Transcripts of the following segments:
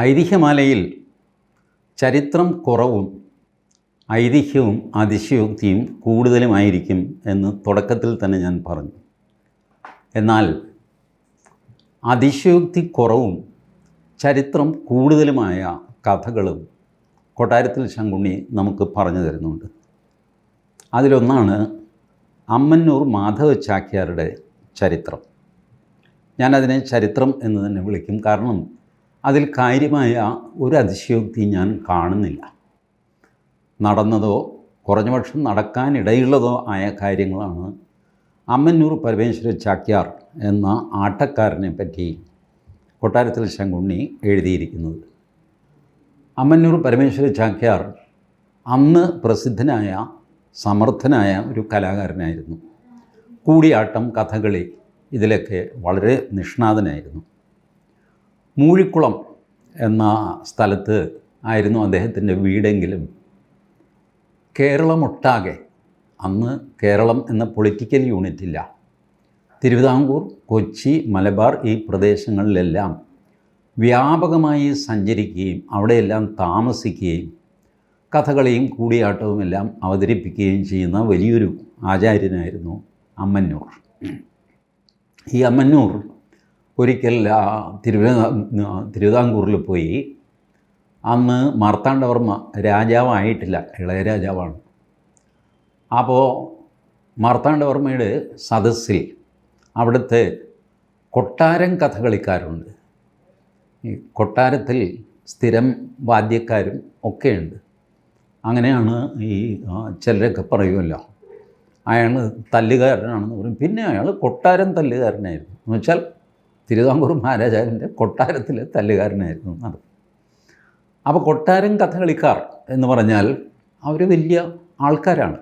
ഐതിഹ്യമാലയിൽ ചരിത്രം കുറവും ഐതിഹ്യവും അതിശയോക്തിയും കൂടുതലുമായിരിക്കും എന്ന് തുടക്കത്തിൽ തന്നെ ഞാൻ പറഞ്ഞു. എന്നാൽ അതിശയോക്തി കുറവും ചരിത്രം കൂടുതലുമായ കഥകളും കൊട്ടാരത്തിൽ ശങ്കുണ്ണി നമുക്ക് പറഞ്ഞു തരുന്നുണ്ട്. അതിലൊന്നാണ് അമ്മന്നൂർ മാധവ ചാക്യാരുടെ ചരിത്രം. ഞാനതിനെ ചരിത്രം എന്ന് തന്നെ വിളിക്കും. കാരണം അതിൽ കാര്യമായ ഒരു അതിശയോക്തി ഞാൻ കാണുന്നില്ല. നടന്നതോ കുറഞ്ഞപക്ഷം നടക്കാനിടയുള്ളതോ ആയ കാര്യങ്ങളാണ് അമ്മന്നൂർ പരമേശ്വര ചാക്യാർ എന്ന ആട്ടക്കാരനെ പറ്റി കൊട്ടാരത്തിൽ ശങ്കുണ്ണി എഴുതിയിരിക്കുന്നത്. അമ്മന്നൂർ പരമേശ്വര ചാക്യാർ അന്ന് പ്രസിദ്ധനായ സമർത്ഥനായ ഒരു കലാകാരനായിരുന്നു. കൂടിയാട്ടം കഥകളി ഇതിലൊക്കെ വളരെ നിഷ്ണാതനായിരുന്നു. മൂഴിക്കുളം എന്ന സ്ഥലത്ത് ആയിരുന്നു അദ്ദേഹത്തിന്റെ വീടെങ്കിലും. കേരളമൊട്ടാകെ അന്ന് കേരളം എന്ന പൊളിറ്റിക്കൽ യൂണിറ്റ് ഇല്ല തിരുവിതാംകൂർ കൊച്ചി മലബാർ ഈ പ്രദേശങ്ങളിലെല്ലാം വ്യാപകമായി സഞ്ചരിക്കുകയും അവിടെയെല്ലാം താമസിക്കുകയും കഥകളിയും കൂടിയാട്ടവും എല്ലാം അവതരിപ്പിക്കുകയും ചെയ്യുന്ന വലിയൊരു ആചാര്യനായിരുന്നു അമ്മന്നൂർ. ഈ അമ്മന്നൂർ ഒരിക്കൽ തിരുവിതാ തിരുവിതാംകൂറിൽ പോയി. അന്ന് മാർത്താണ്ഡവർമ്മ രാജാവായിട്ടില്ല ഇളയ രാജാവാണ്. അപ്പോൾ മാർത്താണ്ഡവർമ്മയുടെ സദസ്സിൽ അവിടുത്തെ കൊട്ടാരം കഥകളിക്കാരുണ്ട്. ഈ കൊട്ടാരത്തിൽ സ്ഥിരം വാദ്യക്കാരും ഒക്കെയുണ്ട്. അങ്ങനെയാണ് ഈ ചിലരൊക്കെ പറയുമല്ലോ. അയാൾ തല്ലുകാരനാണെന്ന് പറയും. പിന്നെ അയാൾ കൊട്ടാരം തല്ലുകാരനായിരുന്നു. എന്ന് വെച്ചാൽ തിരുവിതാംകൂർ മഹാരാജാവിന്റെ കൊട്ടാരത്തിലെ തല്ലുകാരനായിരുന്നു എന്നാണ് അപ്പോൾ കൊട്ടാരം കഥകളിക്കാർ എന്ന് പറഞ്ഞാൽ അവർ വലിയ ആൾക്കാരാണ്.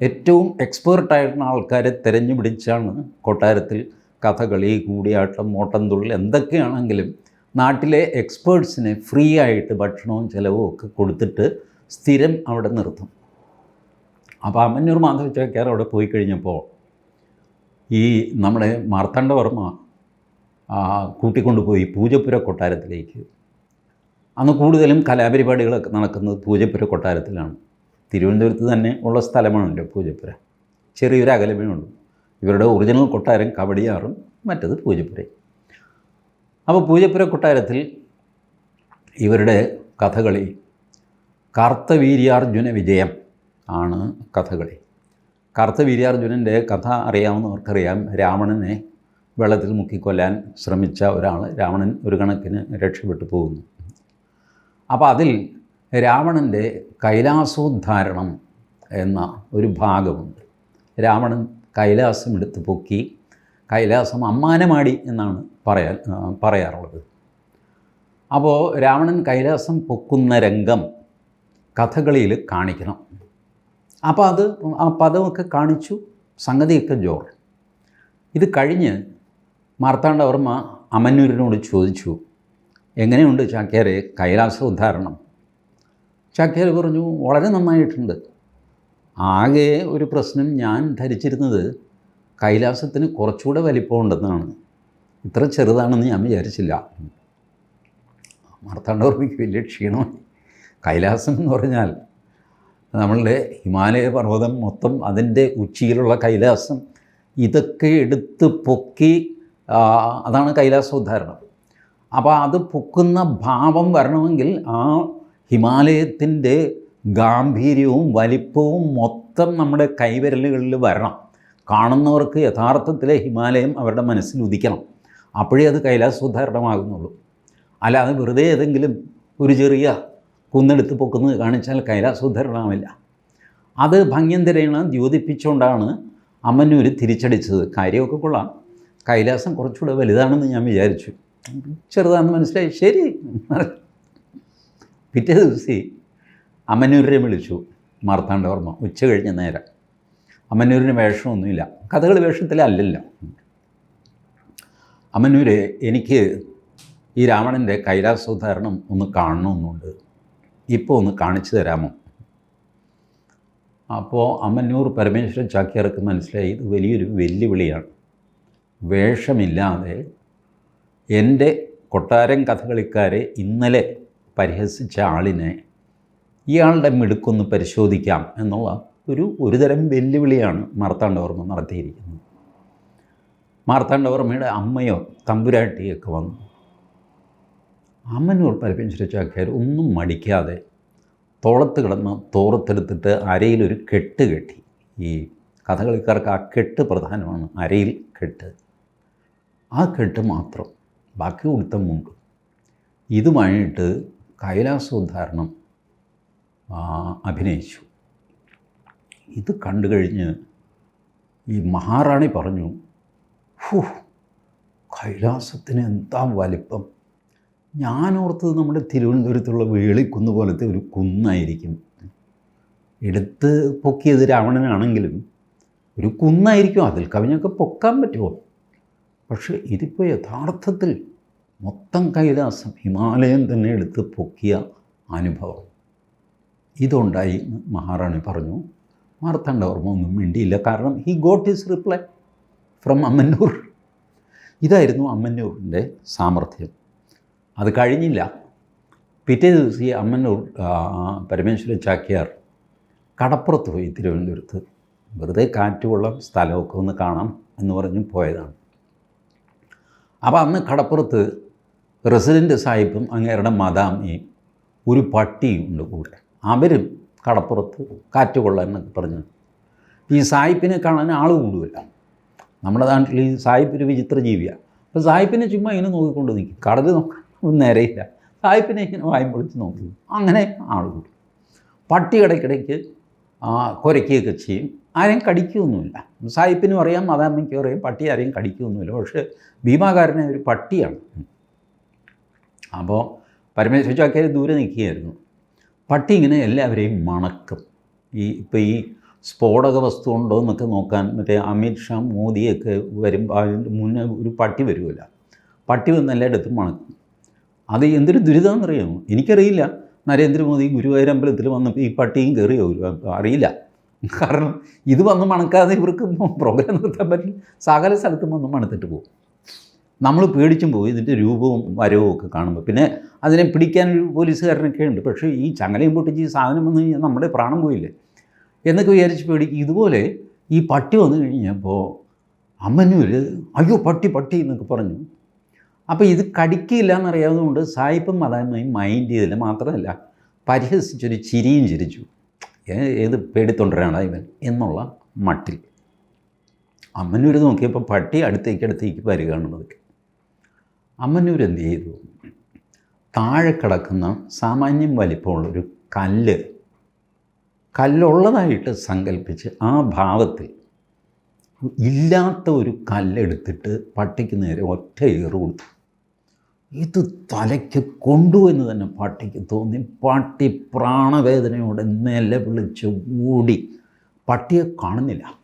ഏറ്റവും എക്സ്പേർട്ടായിട്ടുള്ള ആൾക്കാരെ തിരഞ്ഞു പിടിച്ചാണ് കൊട്ടാരത്തിൽ കഥകളി കൂടിയാട്ടം ഓട്ടംതുള്ളൽ എന്തൊക്കെയാണെങ്കിലും നാട്ടിലെ എക്സ്പേർട്സിനെ ഫ്രീ ആയിട്ട് ഭക്ഷണവും ചിലവും ഒക്കെ കൊടുത്തിട്ട് സ്ഥിരം അവിടെ നിർത്തും. അപ്പോൾ അമ്മന്നൂർ മാധവ ചേക്കാർ അവിടെ പോയി കഴിഞ്ഞപ്പോൾ ഈ നമ്മുടെ മാർത്താണ്ഡവർമ്മ കൂട്ടിക്കൊണ്ടുപോയി പൂജപ്പുര കൊട്ടാരത്തിലേക്ക്. അന്ന് കൂടുതലും കലാപരിപാടികളൊക്കെ നടക്കുന്നത് പൂജപ്പുര കൊട്ടാരത്തിലാണ്. തിരുവനന്തപുരത്ത് തന്നെ ഉള്ള സ്ഥലമാണല്ലോ പൂജപ്പുര. ചെറിയൊരു അകലമേ ഉള്ളൂ. ഇവരുടെ ഒറിജിനൽ കൊട്ടാരം കബഡിയാറും മറ്റത് പൂജപ്പുരയും. അപ്പോൾ പൂജപ്പുര കൊട്ടാരത്തിൽ ഇവരുടെ കഥകളി കാർത്തവീര്യാർജുന വിജയം ആണ് കഥകളി. കാർത്തവീര്യാർജുനന്റെ കഥ അറിയാവുന്നവർക്കറിയാം. രാവണനെ വെള്ളത്തിൽ മുക്കിക്കൊല്ലാൻ ശ്രമിച്ച ഒരാൾ രാവണൻ ഒരു കണക്കിന് രക്ഷപ്പെട്ടു പോകുന്നു. അപ്പോൾ അതിൽ രാവണന്റെ കൈലാസോദ്ധാരണം എന്ന ഒരു ഭാഗമുണ്ട്. രാവണൻ കൈലാസം എടുത്ത് പൊക്കി കൈലാസം അമ്മാനമാടി എന്നാണ് പറയാൻ പറയാറുള്ളത്. അപ്പോൾ രാവണൻ കൈലാസം പൊക്കുന്ന രംഗം കഥകളിയിൽ കാണിക്കണം. അപ്പോൾ അത് ആ പദമൊക്കെ കാണിച്ചു സംഗതിയൊക്കെ ജോർ. ഇത് കഴിഞ്ഞ് മാർത്താണ്ഡവർമ്മ അമന്യൂരിനോട് ചോദിച്ചു എങ്ങനെയുണ്ട് ചാക്യാരെ കൈലാസ ഉദ്ധാരണം? ചാക്യാർ പറഞ്ഞു വളരെ നന്നായിട്ടുണ്ട്. ആകെ ഒരു പ്രശ്നം ഞാൻ ധരിച്ചിരുന്നത് കൈലാസത്തിന് കുറച്ചുകൂടെ വലിപ്പമുണ്ടെന്നാണ് ഇത്ര ചെറുതാണെന്ന് ഞാൻ വിചാരിച്ചില്ല. മാർത്താണ്ഡവർമ്മയ്ക്ക് വലിയ ക്ഷീണമായി. കൈലാസം എന്ന് പറഞ്ഞാൽ നമ്മളുടെ ഹിമാലയ പർവതം മൊത്തം അതിന്റെ ഉച്ചിയിലുള്ള കൈലാസം ഇതൊക്കെ എടുത്ത് പൊക്കി അതാണ് കൈലാസോദ്ധാരണം അപ്പോൾ അത് പൊക്കുന്ന ഭാവം വരണമെങ്കിൽ ആ ഹിമാലയത്തിന്റെ ഗാംഭീര്യവും വലിപ്പവും മൊത്തം നമ്മുടെ കൈവിരലുകളിൽ വരണം. കാണുന്നവർക്ക് യഥാർത്ഥത്തിലെ ഹിമാലയം അവരുടെ മനസ്സിൽ ഉദിക്കണം. അപ്പോഴേ അത് കൈലാസോദ്ധാരണമാകുന്നുള്ളൂ അല്ലാതെ വെറുതെ ഏതെങ്കിലും ഒരു ചെറിയ കുന്നെടുത്ത് പൊക്കുന്നത് കാണിച്ചാൽ കൈലാസോദ്ധരണമാവില്ല അത് ഭംഗ്യം തിരയണം ദ്യോതിപ്പിച്ചുകൊണ്ടാണ് അമ്മന്നൂർ തിരിച്ചടിച്ചത്. കാര്യമൊക്കെ കൊള്ളാം. കൈലാസം കുറച്ചുകൂടെ വലുതാണെന്ന് ഞാൻ വിചാരിച്ചു. ചെറുതാണെന്ന് മനസ്സിലായി. ശരി. പിറ്റേ ദിവസം അമ്മന്നൂരിനെ വിളിച്ചു. മാർത്താണ്ഡവർമ്മ ഉച്ച കഴിഞ്ഞ നേരം. അമ്മന്നൂരിന് വേഷമൊന്നുമില്ല. കഥകൾ വേഷത്തിലല്ലല്ലോ. അമ്മന്നൂര് എനിക്ക് ഈ രാവണന്റെ കൈലാസോദ്ധാരണം ഒന്ന് കാണണമെന്നുണ്ട്. ഇപ്പോൾ ഒന്ന് കാണിച്ചു തരാമോ? അപ്പോൾ അമ്മന്നൂർ പരമേശ്വരൻ ചാക്യാർക്ക് മനസ്സിലായി. ഇത് വലിയൊരു വെല്ലുവിളിയാണ്. വേഷമില്ലാതെ എന്റെ കൊട്ടാരം കഥകളിക്കാരെ ഇന്നലെ പരിഹസിച്ച ആളിനെ ഇയാളുടെ മിടുക്കൊന്ന് പരിശോധിക്കാം എന്നുള്ള ഒരു ഒരുതരം വെല്ലുവിളിയാണ് മാർത്താണ്ഡവർമ്മ നടത്തിയിരിക്കുന്നത്. മാർത്താണ്ഡവർമ്മയുടെ അമ്മയോ തമ്പുരാട്ടിയൊക്കെ വന്നു. അമ്മനൂർ പരമേശ്വര ചാക്യാർ ഒന്നും മടിക്കാതെ തോളത്ത് കിടന്ന് തോറത്തെടുത്തിട്ട് അരയിലൊരു കെട്ട് കെട്ടി. ഈ കഥകളിക്കാർക്ക് ആ കെട്ട് പ്രധാനമാണ്. അരയിൽ കെട്ട്. ആ കെട്ട് മാത്രം. ബാക്കി ഉടുത്തമുണ്ട് ഇതുമായിട്ട് കൈലാസോദ്ധാരണം അഭിനയിച്ചു. ഇത് കണ്ടു കഴിഞ്ഞ് ഈ മഹാറാണി പറഞ്ഞു ഹൂ കൈലാസത്തിന് എന്താ വലിപ്പം? ഞാനോർത്തത് നമ്മുടെ തിരുവനന്തപുരത്തുള്ള വേളിക്കുന്ന് പോലത്തെ ഒരു കുന്നായിരിക്കും. എടുത്ത് പൊക്കിയത് രാവണനാണെങ്കിലും ഒരു കുന്നായിരിക്കും. അതിൽ കവിഞ്ഞൊക്കെ പൊക്കാൻ പറ്റുമോ? പക്ഷേ ഇതിപ്പോൾ യഥാർത്ഥത്തിൽ മൊത്തം കൈലാസം ഹിമാലയം തന്നെ എടുത്ത് പൊക്കിയ അനുഭവം. ഇതുണ്ടായി മഹാറാണി പറഞ്ഞു. മാർത്താണ്ഡവർമ്മ ഒന്നും മിണ്ടിയില്ല. കാരണം he got his reply from Ammannur. ഇതായിരുന്നു അമ്മന്നൂറിന്റെ സാമർഥ്യം. അത് കഴിഞ്ഞില്ല. പിറ്റേ ദിവസം ഈ അമ്മന്നൂർ പരമേശ്വരൻ പരമേശ്വര ചാക്യാർ കടപ്പുറത്ത് പോയി തിരുവനന്തപുരത്ത്. വെറുതെ കാറ്റുകൊള്ളം സ്ഥലമൊക്കെ ഒന്ന് കാണാം എന്ന് പറഞ്ഞ് പോയതാണ്. അപ്പോൾ അന്ന് കടപ്പുറത്ത് റെസിഡന്റ് സാഹിബും അങ്ങേരുടെ മദാമിയും ഒരു പട്ടിയും ഉണ്ട് കൂടെ. അവരും കടപ്പുറത്ത് കാറ്റ് പറഞ്ഞു. ഈ സായിപ്പിനെ കാണാൻ ആൾ കൂടുതല നമ്മുടെ നാട്ടിൽ ഈ സായിപ്പ് ഒരു വിചിത്ര ജീവിയാണ് അപ്പോൾ സായിപ്പിനെ ചുമ്മാ ഇങ്ങനെ നോക്കിക്കൊണ്ട് നിൽക്കും കടൽ നോക്കാൻ നേരെയില്ല. സായിപ്പിനെ ഇങ്ങനെ വായും പൊളിച്ച് നോക്കി. അങ്ങനെ ആൾ കൂടും. പട്ടി ഇടയ്ക്കിടയ്ക്ക് കുരയ്ക്കുകയൊക്കെ ചെയ്യും. ആരെയും കടിക്കുകയൊന്നുമില്ല. സായിപ്പിനും അറിയാം മാതാമ്മയ്ക്കും അറിയാം പട്ടി ആരെയും കടിക്കുകയൊന്നുമില്ല. പക്ഷേ ഭീമാകാരനെ ഒരു പട്ടിയാണ്. അപ്പോൾ പരമേശ്വര ചാക്കിയർ ദൂരെ നിൽക്കുകയായിരുന്നു. പട്ടി ഇങ്ങനെ എല്ലാവരെയും മണക്കും. ഈ ഇപ്പോൾ ഈ സ്ഫോടക വസ്തു ഉണ്ടോ എന്നൊക്കെ നോക്കാൻ മറ്റേ അമിത് ഷാ മോദിയൊക്കെ വരുമ്പോൾ അതിന്റെ മുന്നേ ഒരു പട്ടി വരുമല്ല. പട്ടി വന്ന് എല്ലായിടത്തും മണക്കും. അത് എന്തൊരു ദുരിതമെന്നറിയാമോ എനിക്കറിയില്ല. നരേന്ദ്രമോദി ഗുരുവായൂർ അമ്പലത്തിൽ വന്നപ്പോൾ ഈ പട്ടിയും കയറിയോ? അറിയില്ല. കാരണം ഇത് വന്ന് മണക്കാതെ ഇവർക്ക് പ്രോഗ്രാം നിർത്താൻ പറ്റില്ല. സകല സ്ഥലത്തും വന്ന് മണത്തിട്ട് പോകും. നമ്മൾ പേടിച്ചും പോയി ഇതിന്റെ രൂപവും വരവും ഒക്കെ കാണുമ്പോൾ. പിന്നെ അതിനെ പിടിക്കാൻ ഒരു പോലീസുകാരനൊക്കെ ഉണ്ട്. പക്ഷേ ഈ ചങ്ങലയും പൊട്ടിച്ച് ഈ സാധനം വന്നു കഴിഞ്ഞാൽ നമ്മുടെ പ്രാണം പോയില്ലേ? എന്നൊക്കെ വിചാരിച്ച് പേടിക്കും. ഇതുപോലെ ഈ പട്ടി വന്നു കഴിഞ്ഞപ്പോൾ അമ്മന്നൂർ അയ്യോ പട്ടി പട്ടി എന്നൊക്കെ പറഞ്ഞു. അപ്പോൾ ഇത് കടിക്കില്ല എന്നറിയാവുന്നതുകൊണ്ട് സായിപ്പും മതാമയും മൈൻഡ് ചെയ്തില്ല. മാത്രമല്ല പരിഹസിച്ചൊരു ചിരിയും ചിരിച്ചു. ഏത് പേടിത്തൊണ്ടരാണ് ഇവൻ എന്നുള്ള മട്ടിൽ. അമ്മന്നൂർ നോക്കിയപ്പോൾ പട്ടി അടുത്തേക്ക് അടുത്തേക്ക് വരികയാണ് പതുക്കെ അമ്മന്നൂർ എന്ത് ചെയ്തു? താഴെ കിടക്കുന്ന സാമാന്യം വലിപ്പമുള്ളൊരു കല്ല് കല്ലുള്ളതായിട്ട് സങ്കല്പിച്ച് ആ ഭാവത്തിൽ ഇല്ലാത്ത ഒരു കല്ലെടുത്തിട്ട് പട്ടിക്ക് നേരെ ഒറ്റ ഏറ് കൊടുത്തു. ഇത് തലയ്ക്ക് കൊണ്ടു എന്ന് തന്നെ പട്ടിക്ക് തോന്നി. പട്ടി പ്രാണവേദനയോടെ നിലവിളിച്ച് ഓടി പട്ടിയെ കാണുന്നില്ല.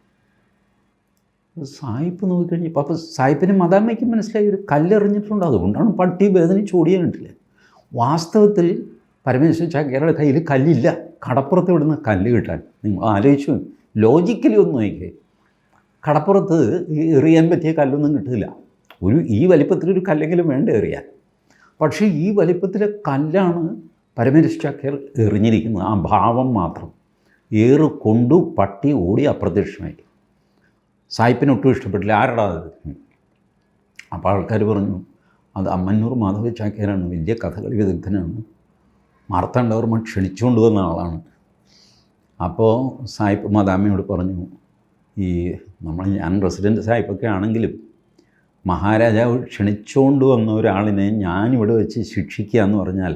സായിപ്പ് നോക്കിക്കഴിഞ്ഞപ്പോൾ അപ്പോൾ സായിപ്പിന് മദാമ്മയ്ക്ക് മനസ്സിലായി ഒരു കല്ലെറിഞ്ഞിട്ടുണ്ട്. അതുകൊണ്ടാണ് പട്ടി വേദനിച്ച് ഓടിയാൻ കണ്ടില്ല വാസ്തവത്തിൽ പരമേശ്വര ചാക്യാരുടെ കയ്യിൽ കല്ലില്ല. കടപ്പുറത്ത് ഇവിടുന്ന് കല്ല് കിട്ടാൻ. നിങ്ങൾ ആലോചിച്ചു. ലോജിക്കലി ഒന്ന് നോക്കിയേ കടപ്പുറത്ത് എറിയാൻ പറ്റിയ കല്ലൊന്നും കിട്ടില്ല. ഒരു ഈ വലിപ്പത്തിലൊരു കല്ലെങ്കിലും വേണ്ട എറിയാൻ? പക്ഷേ ഈ വലിപ്പത്തിലെ കല്ലാണ് പരമേശ്വര ചാക്യാർ എറിഞ്ഞിരിക്കുന്നത്. ആ ഭാവം മാത്രം. ഏറ് കൊണ്ടു പട്ടി ഓടി അപ്രത്യക്ഷമായി. സായിപ്പിന് ഒട്ടും ഇഷ്ടപ്പെട്ടില്ല. ആരടാ അത്? അപ്പോൾ ആൾക്കാർ പറഞ്ഞു അത് അമ്മന്നൂർ മാധവ ചാക്യാരാണ്. വലിയ കഥകളി വിദഗ്ധനാണ്. മാർത്താണ്ഡവർമ്മ ക്ഷണിച്ചുകൊണ്ട് വന്ന ആളാണ്. അപ്പോൾ സായിപ്പ് മദാമയോട് പറഞ്ഞു ഈ നമ്മൾ ഞാൻ റെസിഡന്റ് സായിപ്പൊക്കെ ആണെങ്കിലും മഹാരാജാവ് ക്ഷണിച്ചുകൊണ്ട് വന്ന ഒരാളിനെ ഞാനിവിടെ വെച്ച് ശിക്ഷിക്കുക എന്ന് പറഞ്ഞാൽ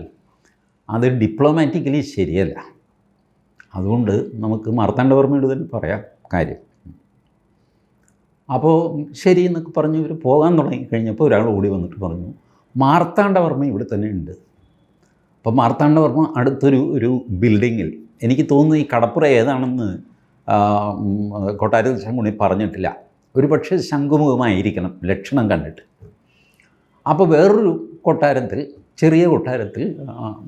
അത് ഡിപ്ലോമാറ്റിക്കലി ശരിയല്ല. അതുകൊണ്ട് നമുക്ക് മാർത്താണ്ഡവർമ്മയോട് തന്നെ പറയാം കാര്യം. അപ്പോൾ ശരി എന്നൊക്കെ പറഞ്ഞ് ഇവർ പോകാൻ തുടങ്ങി. കഴിഞ്ഞപ്പോൾ ഒരാൾ ഓടി വന്നിട്ട് പറഞ്ഞു മാർത്താണ്ഡവർമ്മ ഇവിടെ തന്നെ ഉണ്ട്. അപ്പോൾ മാർത്താണ്ഡവർമ്മ അടുത്തൊരു ഒരു ബിൽഡിങ്ങിൽ എനിക്ക് തോന്നുന്നു ഈ കടപ്പുറ ഏതാണെന്ന് കൊട്ടാരത്തിൽ ശങ്കുണി പറഞ്ഞിട്ടില്ല. ഒരു പക്ഷേ ശംഖുമുഖമായിരിക്കണം ലക്ഷണം കണ്ടിട്ട്. അപ്പോൾ വേറൊരു കൊട്ടാരത്തിൽ ചെറിയ കൊട്ടാരത്തിൽ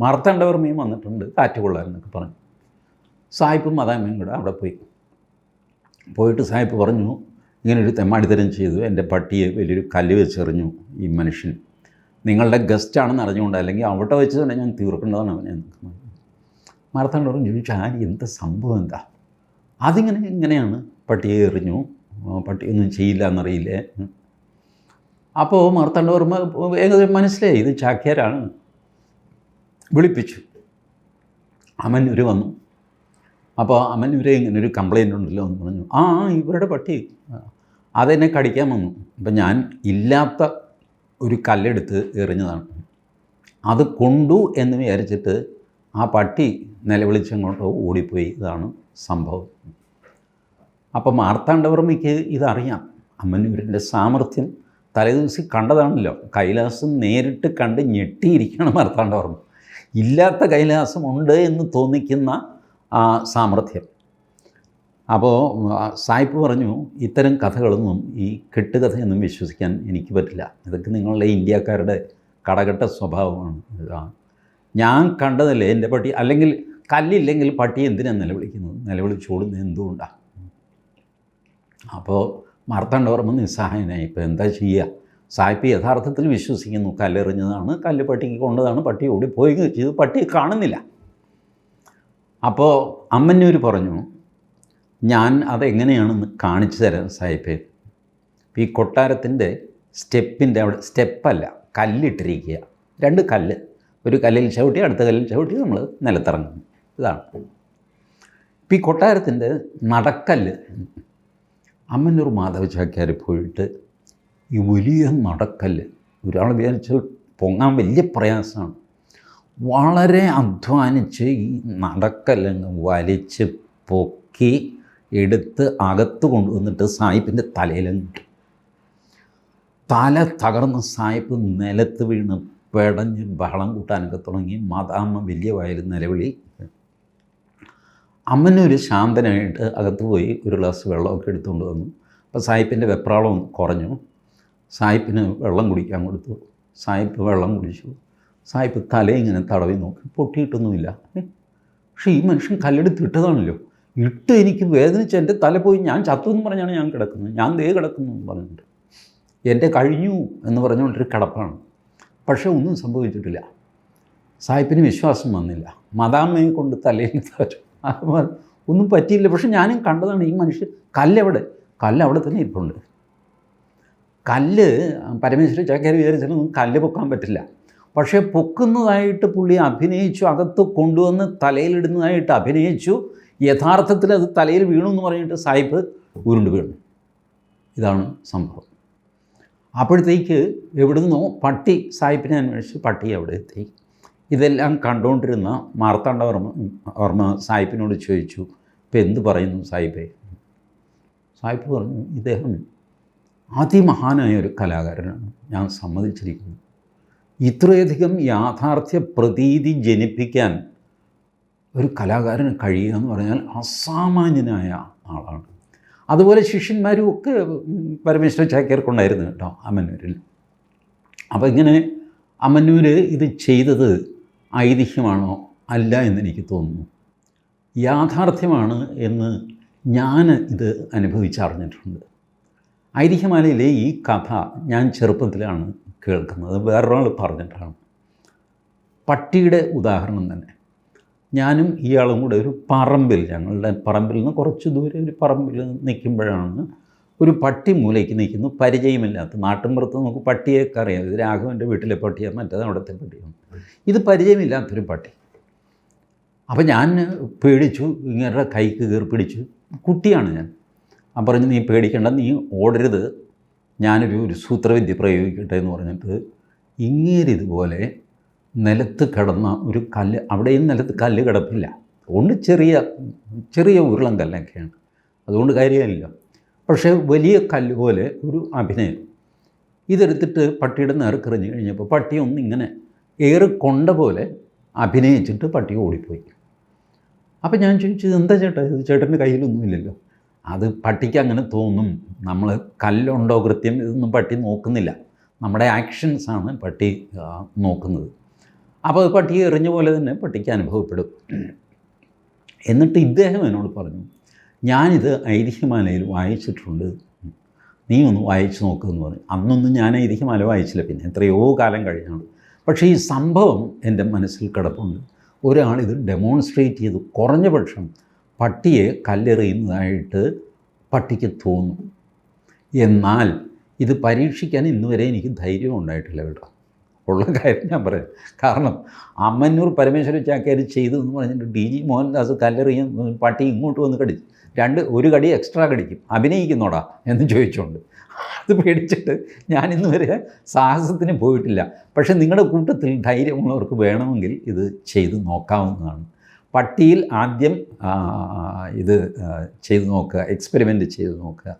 മാർത്താണ്ഡവർമ്മയും വന്നിട്ടുണ്ട് കാറ്റ് കൊള്ളാരെന്നൊക്കെ പറഞ്ഞു. സായിപ്പും മദാമയും കൂടെ അവിടെ പോയി. പോയിട്ട് സായിപ്പ് പറഞ്ഞു ഇങ്ങനൊരു തെമ്മാടിത്തരം ചെയ്തു എന്റെ പട്ടിയെ വലിയൊരു കല്ല് വെച്ചെറിഞ്ഞു ഈ മനുഷ്യൻ. നിങ്ങളുടെ ഗസ്റ്റാണെന്ന് അറിഞ്ഞുകൊണ്ട് അല്ലെങ്കിൽ അവിടെ വെച്ച് തന്നെ ഞാൻ തീർക്കേണ്ടതാണ് അവനെ മാർത്താണ്ഡവർ ചോദിച്ചു ആര്? എന്താ സംഭവം എന്താ? അതിങ്ങനെ ഇങ്ങനെയാണ് പട്ടിയെ എറിഞ്ഞു. പട്ടിയൊന്നും ചെയ്യില്ല എന്നറിയില്ലേ? അപ്പോൾ മാർത്താണ്ഡവർമ്മ ഏകദേശം മനസ്സിലായി ഇത് ചാക്യാരാണ്. വിളിപ്പിച്ചു. അമന്നൂർ വന്നു. അപ്പോൾ അമന്നൂരെ ഇങ്ങനെ ഒരു കംപ്ലൈന്റ് ഉണ്ടല്ലോ എന്ന് പറഞ്ഞു. ആ, ഇവരുടെ പട്ടി. അതെന്നെ കടിക്കാൻ വന്നു. അപ്പം ഞാൻ ഇല്ലാത്ത ഒരു കല്ലെടുത്ത് എറിഞ്ഞതാണ്. അത് കൊണ്ടു എന്ന് വിചാരിച്ചിട്ട് ആ പട്ടി നിലവിളിച്ചങ്ങോട്ടോ ഓടിപ്പോയി. ഇതാണ് സംഭവം. അപ്പോൾ മാർത്താണ്ഡവർമ്മയ്ക്ക് ഇതറിയാം. അമ്മന്നൂരിന്റെ സാമർഥ്യം തലേദിവസം കണ്ടതാണല്ലോ. കൈലാസം നേരിട്ട് കണ്ട് ഞെട്ടിയിരിക്കണം മാർത്താണ്ഡവർമ്മ ഇല്ലാത്ത കൈലാസം ഉണ്ട് എന്ന് തോന്നിക്കുന്ന ആ സാമർഥ്യം. അപ്പോൾ സായിപ്പ് പറഞ്ഞു ഇത്തരം കഥകളൊന്നും ഈ കെട്ടുകഥയൊന്നും വിശ്വസിക്കാൻ എനിക്ക് പറ്റില്ല. ഇതൊക്കെ നിങ്ങളുടെ ഇന്ത്യക്കാരുടെ കടകെട്ട സ്വഭാവമാണ്. ഞാൻ കണ്ടതല്ലേ എന്റെ പട്ടി? അല്ലെങ്കിൽ കല്ലില്ലെങ്കിൽ പട്ടി എന്തിനാണ് നിലവിളിക്കുന്നത്? നിലവിളിച്ചോടുന്നത് എന്തുകൊണ്ടാണ് അപ്പോൾ മാർത്താണ്ഡവർമ്മ നിസ്സഹായനായി. ഇപ്പോൾ എന്താ ചെയ്യുക സായിപ്പ് യഥാർത്ഥത്തിൽ വിശ്വസിക്കുന്നു. കല്ലെറിഞ്ഞതാണ് കല്ല് പട്ടിക്ക് കൊണ്ടതാണ് പട്ടി ഓടിപ്പോയി ചെയ്ത് പട്ടി കാണുന്നില്ല. അപ്പോൾ അമ്മന്നൂർ പറഞ്ഞു ഞാൻ അതെങ്ങനെയാണെന്ന് കാണിച്ചു തരാം സായിപ്പേ. ഈ കൊട്ടാരത്തിന്റെ സ്റ്റെപ്പിന്റെ അവിടെ സ്റ്റെപ്പല്ല കല്ലിട്ടിരിക്കുക. രണ്ട് കല്ല്. ഒരു കല്ലിൽ ചവിട്ടി അടുത്ത കല്ലിൽ ചവിട്ടി നമ്മൾ നിലത്തിറങ്ങുന്നു. ഇതാണ്. ഇപ്പം ഈ കൊട്ടാരത്തിന്റെ നടക്കല്ല് അമ്മന്നൂർ മാധവ ചാക്യാർ പോയിട്ട് ഈ വലിയ നടക്കല്ല് ഒരാൾ വിചാരിച്ചാൽ പൊങ്ങാൻ വലിയ പ്രയാസമാണ്. വളരെ അധ്വാനിച്ച് ഈ നടക്കല്ലങ്ങ് വലിച്ച് പൊക്കി എടുത്ത് അകത്ത് കൊണ്ടുവന്നിട്ട് സായിപ്പിന്റെ തലയിലങ്ങ് ഇട്ടു. തല തകർന്ന് സായിപ്പ് നിലത്ത് വീണ് പെടഞ്ഞ് ബഹളം കൂട്ടാനൊക്കെ തുടങ്ങി. മാതാമ്മ വലിയ വയൽ നിലവിളി. അമ്മനൊരു ശാന്തനായിട്ട് അകത്ത് പോയി ഒരു ഗ്ലാസ് വെള്ളമൊക്കെ എടുത്തുകൊണ്ട് വന്നു. അപ്പോൾ സായിപ്പിന്റെ വെപ്രാളം കുറഞ്ഞു. സായിപ്പിന് വെള്ളം കുടിക്കാൻ കൊടുത്തു. സായിപ്പ് വെള്ളം കുടിച്ചു. സായിപ്പ് തല ഇങ്ങനെ തടവി നോക്കി. പൊട്ടിയിട്ടൊന്നുമില്ല. പക്ഷേ ഈ മനുഷ്യൻ കല്ലെടുത്ത് ഇട്ടതാണല്ലോ. ഇട്ട് എനിക്ക് വേദനിച്ച് എന്റെ തല പോയി ഞാൻ ചത്തു എന്ന് പറഞ്ഞാണ് ഞാൻ കിടക്കുന്നത്. ഞാൻ ദേ കിടക്കുന്നു എന്ന് പറഞ്ഞിട്ട്. എന്റെ കഴിഞ്ഞു എന്ന് പറഞ്ഞുകൊണ്ടൊരു കിടപ്പാണ്. പക്ഷേ ഒന്നും സംഭവിച്ചിട്ടില്ല. സായിപ്പിന് വിശ്വാസം വന്നില്ല. മദാമ്മയെ കൊണ്ട് തലയിൽ തരും ഒന്നും പറ്റിയില്ല. പക്ഷെ ഞാനും കണ്ടതാണ് ഈ മനുഷ്യൻ കല്ലെവിടെ? കല്ല് അവിടെ തന്നെ ഇരിപ്പുണ്ട്. കല്ല് പരമേശ്വരൻ ചാക്യാർ വിചാരിച്ചാലൊന്നും കല്ല് പൊക്കാൻ പറ്റില്ല. പക്ഷേ പൊക്കുന്നതായിട്ട് പുള്ളി അഭിനയിച്ചു അകത്ത് കൊണ്ടുവന്ന് തലയിലിടുന്നതായിട്ട് അഭിനയിച്ചു. യഥാർത്ഥത്തിൽ അത് തലയിൽ വീണു എന്ന് പറഞ്ഞിട്ട് സായിപ്പ് ഉരുണ്ട് വീണു. ഇതാണ് സംഭവം. അപ്പോഴത്തേക്ക് എവിടുന്നോ പട്ടി സായിപ്പിനെ അന്വേഷിച്ച് പട്ടി അവിടെ എത്തി. ഇതെല്ലാം കണ്ടുകൊണ്ടിരുന്ന മാർത്താണ്ഡവർമ്മ വർമ്മ സായിപ്പിനോട് ചോദിച്ചു ഇപ്പം എന്ത് പറയുന്നു സായിപ്പേ? സായിപ്പ് പറഞ്ഞു ഇദ്ദേഹം അതിമഹാനായ ഒരു കലാകാരനാണ്. ഞാൻ സമ്മതിച്ചിരിക്കുന്നു. ഇത്രയധികം യാഥാർത്ഥ്യ പ്രതീതി ജനിപ്പിക്കാൻ ഒരു കലാകാരന് കഴിയുക എന്ന് പറഞ്ഞാൽ അസാമാന്യനായ ആളാണ്. അതുപോലെ ശിഷ്യന്മാരും ഒക്കെ പരമേശ്വര ചാക്യാർക്കുണ്ടായിരുന്നു കേട്ടോ അമ്മന്നൂരിൽ അപ്പോൾ ഇങ്ങനെ അമ്മന്നൂർ ഇത് ചെയ്തത് ഐതിഹ്യമാണോ അല്ല എന്നെനിക്ക് തോന്നുന്നു. യാഥാർത്ഥ്യമാണ് എന്ന് ഞാൻ ഇത് അനുഭവിച്ചറിഞ്ഞിട്ടുണ്ട്. ഐതിഹ്യമാലയിലെ ഈ കഥ ഞാൻ ചെറുപ്പത്തിലാണ് കേൾക്കുന്നത്. വേറൊരാൾ പറഞ്ഞിട്ടാണ്. പട്ടിയുടെ ഉദാഹരണം തന്നെ. ഞാനും ഇയാളും കൂടെ ഒരു പറമ്പിൽ ഞങ്ങളുടെ പറമ്പിൽ നിന്ന് കുറച്ച് ദൂരെ ഒരു പറമ്പിൽ നിൽക്കുമ്പോഴാണ് ഒരു പട്ടി മൂലയ്ക്ക് നിൽക്കുന്നു. പരിചയമില്ലാത്ത നാട്ടിൻപുറത്ത് നമുക്ക് പട്ടിയൊക്കെ അറിയാം. ഇത് രാഘവന്റെ വീട്ടിലെ പട്ടിയാണ്. മറ്റേത് അവിടുത്തെ പട്ടിയാണ്. ഇത് പരിചയമില്ലാത്തൊരു പട്ടി. അപ്പോൾ ഞാൻ പേടിച്ചു. ഇങ്ങനെ കൈക്ക് കയറി പിടിച്ചു. കുട്ടിയാണ് ഞാൻ. അപ്പം പറഞ്ഞു നീ പേടിക്കേണ്ട നീ ഓടരുത്. ഞാനൊരു ഒരു സൂത്രവിദ്യ പ്രയോഗിക്കട്ടെ എന്ന് പറഞ്ഞിട്ട് ഇങ്ങേരിതുപോലെ നിലത്ത് കിടന്ന ഒരു കല്ല് അവിടെയും നിലത്ത് കല്ല് കിടപ്പില്ല. അതുകൊണ്ട് ചെറിയ ചെറിയ ഉരുളം കല്ലൊക്കെയാണ്. അതുകൊണ്ട് കാര്യമില്ല. പക്ഷേ വലിയ കല്ല് പോലെ ഒരു അഭിനയം. ഇതെടുത്തിട്ട് പട്ടിയുടെ നേർക്കെറിഞ്ഞ് കഴിഞ്ഞപ്പോൾ പട്ടി ഒന്നിങ്ങനെ ഏറെ കൊണ്ട പോലെ അഭിനയിച്ചിട്ട് പട്ടി ഓടിപ്പോയി. അപ്പോൾ ഞാൻ ചോദിച്ചു എന്താ ചേട്ടാ ഇത്? ചേട്ടന്റെ കയ്യിലൊന്നുമില്ലല്ലോ അത് പട്ടിക്ക് അങ്ങനെ തോന്നും. നമ്മൾ കല്ലുണ്ടോ കൃത്യം? ഇതൊന്നും പട്ടി നോക്കുന്നില്ല. നമ്മുടെ ആക്ഷൻസാണ് പട്ടി നോക്കുന്നത്. അപ്പോൾ പട്ടി എറിഞ്ഞ പോലെ തന്നെ പട്ടിക്ക് അനുഭവപ്പെടും. എന്നിട്ട് ഇദ്ദേഹം എന്നോട് പറഞ്ഞു ഞാനിത് ഐതിഹ്യമാലയിൽ വായിച്ചിട്ടുണ്ട്. നീ ഒന്ന് വായിച്ചു നോക്കുമെന്ന് പറഞ്ഞു. അന്നൊന്നും ഞാൻ ഐതിഹ്യമാല വായിച്ചില്ല. പിന്നെ എത്രയോ കാലം കഴിഞ്ഞാണ്. പക്ഷേ ഈ സംഭവം എന്റെ മനസ്സിൽ കിടപ്പുണ്ട്. ഒരാളിത് ഡെമോൺസ്ട്രേറ്റ് ചെയ്തു. കുറഞ്ഞ പക്ഷം പട്ടിയെ കല്ലെറിയുന്നതായിട്ട് പട്ടിക്ക് തോന്നും എന്നാൽ ഇത് പരീക്ഷിക്കാൻ ഇന്നുവരെ എനിക്ക് ധൈര്യം ഉണ്ടായിട്ടില്ല കേട്ടോ. ഉള്ള കാര്യം ഞാൻ പറയാം. കാരണം അമ്മന്നൂർ പരമേശ്വര ചാക്കാരി ചെയ്തു എന്ന് പറഞ്ഞിട്ട് ഡി ജി മോഹൻദാസ് കല്ലെറിയും പട്ടി ഇങ്ങോട്ട് വന്ന് കടിച്ചു. രണ്ട് ഒരു കടി എക്സ്ട്രാ കടിക്കും. അഭിനയിക്കുന്നോടാ എന്ന് ചോദിച്ചുകൊണ്ട് അത് പേടിച്ചിട്ട് ഞാൻ ഇന്ന് വരെ സാഹസത്തിന് പോയിട്ടില്ല. പക്ഷേ നിങ്ങളുടെ കൂട്ടത്തിൽ ധൈര്യമുള്ളവർക്ക് വേണമെങ്കിൽ ഇത് ചെയ്ത് നോക്കാവുന്നതാണ്. പട്ടിയിൽ ആദ്യം ഇത് ചെയ്ത് നോക്കുക എക്സ്പെരിമെന്റ് ചെയ്ത് നോക്കുക.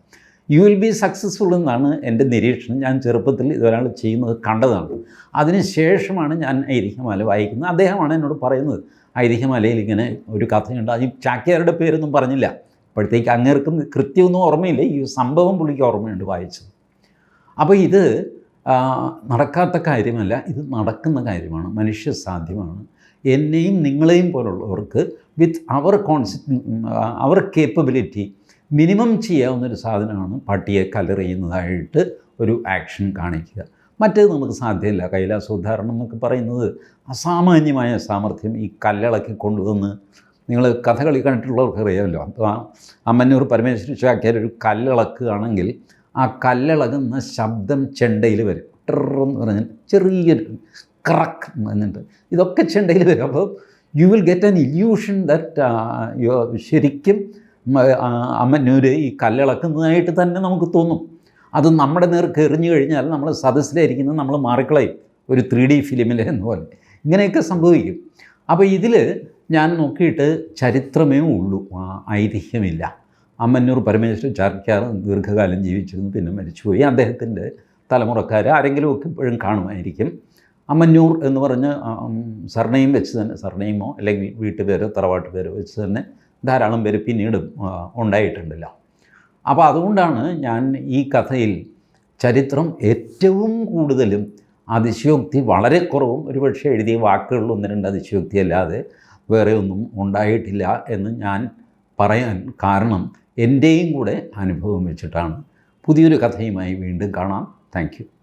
യു വിൽ ബി സക്സസ്ഫുൾ എന്നാണ് എന്റെ നിരീക്ഷണം. ഞാൻ ചെറുപ്പത്തിൽ ഇതൊരാൾ ചെയ്യുന്നത് കണ്ടതാണ്. അതിന് ശേഷമാണ് ഞാൻ ഐതിഹ്യമാല വായിക്കുന്നത്. അദ്ദേഹമാണ് എന്നോട് പറയുന്നത്. ഐതിഹ്യമാലയിൽ ഇങ്ങനെ ഒരു കഥയുണ്ട്. അത് ചാക്യാരുടെ പേരൊന്നും പറഞ്ഞില്ല. അപ്പോഴത്തേക്ക് അങ്ങേർക്കും കൃത്യമൊന്നും ഓർമ്മയില്ല. ഈ സംഭവം പുള്ളിക്ക് ഓർമ്മയുണ്ട് വായിച്ചത്. അപ്പോൾ ഇത് നടക്കാത്ത കാര്യമല്ല. ഇത് നടക്കുന്ന കാര്യമാണ്. മനുഷ്യ സാധ്യമാണ്. എന്നെയും നിങ്ങളെയും പോലുള്ളവർക്ക് with our concept our capability minimum ചെയ്യാവുന്നൊരു സാധനമാണ് പട്ടിയെ കല്ലെറിയുന്നതായിട്ട് ഒരു ആക്ഷൻ കാണിക്കുക. മറ്റേത് നമുക്ക് സാധ്യമല്ല കൈലാസോദ്ധാരണം എന്നൊക്കെ പറയുന്നത് അസാമാന്യമായ സാമർഥ്യം ഈ കല്ലിളക്കി കൊണ്ടുവന്ന് നിങ്ങൾ കഥകളി കണ്ടിട്ടുള്ളവർക്ക് അറിയാമല്ലോ. അപ്പോൾ അമ്മന്നൂർ പരമേശ്വരി ചാക്കിയാൽ ഒരു കല്ലിളക്കുകയാണെങ്കിൽ ആ കല്ലിളകുന്ന ശബ്ദം ചെണ്ടയിൽ വരും. ടെറെന്ന് പറഞ്ഞാൽ ചെറിയൊരു ക്രക്ക് എന്ന് പറഞ്ഞിട്ട് ഇതൊക്കെ ചെണ്ടയിൽ വരും. അപ്പോൾ you will get an illusion that ശരിക്കും അമ്മന്നൂര് ഈ കല്ലിളക്കുന്നതായിട്ട് തന്നെ നമുക്ക് തോന്നും. അത് നമ്മുടെ നേർക്ക് എറിഞ്ഞു കഴിഞ്ഞാൽ നമ്മൾ സദസ്സിലായിരിക്കുന്നത് നമ്മൾ മാറിക്കളയും. ഒരു ത്രീ ഡി ഫിലിമിലെ എന്ന് പോലെ. ഇങ്ങനെയൊക്കെ സംഭവിക്കും. അപ്പോൾ ഇതിൽ ഞാൻ നോക്കിയിട്ട് ചരിത്രമേ ഉള്ളൂ. ആ, ഐതിഹ്യമില്ല. അമ്മന്നൂർ പരമേശ്വരൻ ചാർക്കാർ ദീർഘകാലം ജീവിച്ചിരുന്നു പിന്നെ മരിച്ചുപോയി. അദ്ദേഹത്തിന്റെ തലമുറക്കാർ ആരെങ്കിലും ഒക്കെ ഇപ്പോഴും കാണുമായിരിക്കും. അമ്മന്നൂർ എന്ന് പറഞ്ഞ് സർണയും വെച്ച് തന്നെ സർണയുമോ അല്ലെങ്കിൽ വീട്ടുപേരോ തറവാട്ട് പേരോ വെച്ച് തന്നെ ധാരാളം പേര് പിന്നീടും ഉണ്ടായിട്ടുണ്ടല്ല. അപ്പോൾ അതുകൊണ്ടാണ് ഞാൻ ഈ കഥയിൽ ചരിത്രം ഏറ്റവും കൂടുതലും അതിശയോക്തി വളരെ കുറവും ഒരുപക്ഷെ എഴുതിയ വാക്കുകളിൽ ഒന്ന് രണ്ട് അതിശയോക്തി അല്ലാതെ വേറെ ഒന്നും ഉണ്ടായിട്ടില്ല എന്ന് ഞാൻ പറയാൻ കാരണം എന്റെയും കൂടെ അനുഭവം വെച്ചിട്ടാണ്. പുതിയൊരു കഥയുമായി വീണ്ടും കാണാം. താങ്ക്